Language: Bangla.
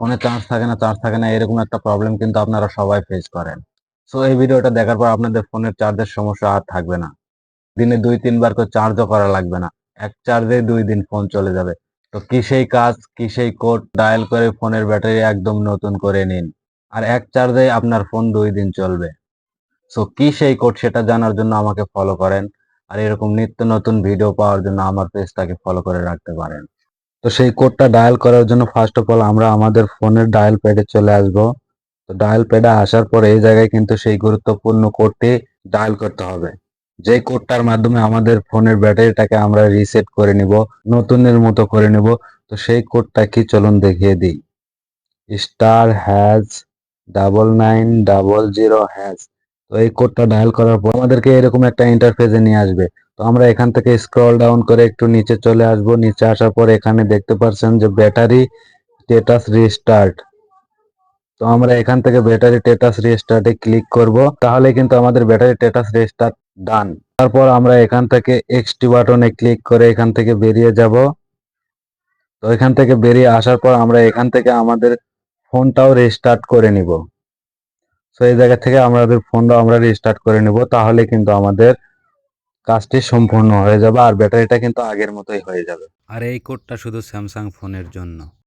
ফোনে চার্জ থাকে না, চার্জ থাকে না, এরকম একটা প্রবলেম কিন্তু আপনারা সবাই ফেস করেন। সো এই ভিডিওটা দেখার পর আপনাদের ফোনের চার্জের সমস্যা আর থাকবে না। দিনে দুই, তিনবার করে চার্জও করা লাগবে না। এক চার্জে দুই দিন ফোন চলে যাবে। তো কি সেই কাজ, কি সেই কোড ডায়াল করে ফোনের ব্যাটারি একদম নতুন করে নিন। আর এক চার্জে আপনার ফোন দুই দিন চলবে। সো কি সেই কোড সেটা জানার জন্য আমাকে ফলো করেন। আর এরকম নিত্য নতুন ভিডিও পাওয়ার জন্য আমার পেজটাকে ফলো করে রাখতে পারেন। তো সেই কোডটা ডায়াল করার জন্য ফার্স্ট অফ অল আমরা আমাদের ফোনের ডায়াল প্যাডে চলে আসব। তো ডায়াল প্যাডে আসার পরে এই জায়গায় কিন্তু সেই গুরুত্বপূর্ণ কোডটি ডায়াল করতে হবে। যে কোডটার মাধ্যমে আমাদের ফোনের ব্যাটারিটাকে আমরা রিসেট করে নিব, নতুনের মতো করে নিব, তো সেই কোডটা কি চলুন দেখিয়ে দিই। Star hash double nine double zero hash তো এই কোডটা ডায়াল করার পর আমাদেরকে এরকম একটা ইন্টারফেসে নিয়ে আসবে। তো আমরা এখান থেকে স্ক্রল ডাউন করে একটু নিচে চলে আসব। নিচে আসার পর এখানে দেখতে পাচ্ছেন যে ব্যাটারি স্টেটাস রিস্টার্ট তো আমরা এখান থেকে ব্যাটারি স্টেটাস রিস্টার্টে ক্লিক করব। তাহলে কিন্তু আমাদের ব্যাটারি স্টেটাস রিস্টার্ট ডান তারপর আমরা এখান থেকে এক্সটি বাটনে ক্লিক করে এখান থেকে বেরিয়ে যাব। তো এখান থেকে বেরিয়ে আসার পর আমরা এখান থেকে আমাদের ফোনটাও রিস্টার্ট করে নিব। তো এই জায়গা থেকে আমাদের ফোনটা আমরা রিস্টার্ট করে নিব। তাহলে কিন্তু আমাদের কাজটি সম্পূর্ণ হয়ে যাবে আর ব্যাটারিটা কিন্তু আগের মতোই হয়ে যাবে। আর এই কোডটা শুধু স্যামসাং ফোনের জন্য।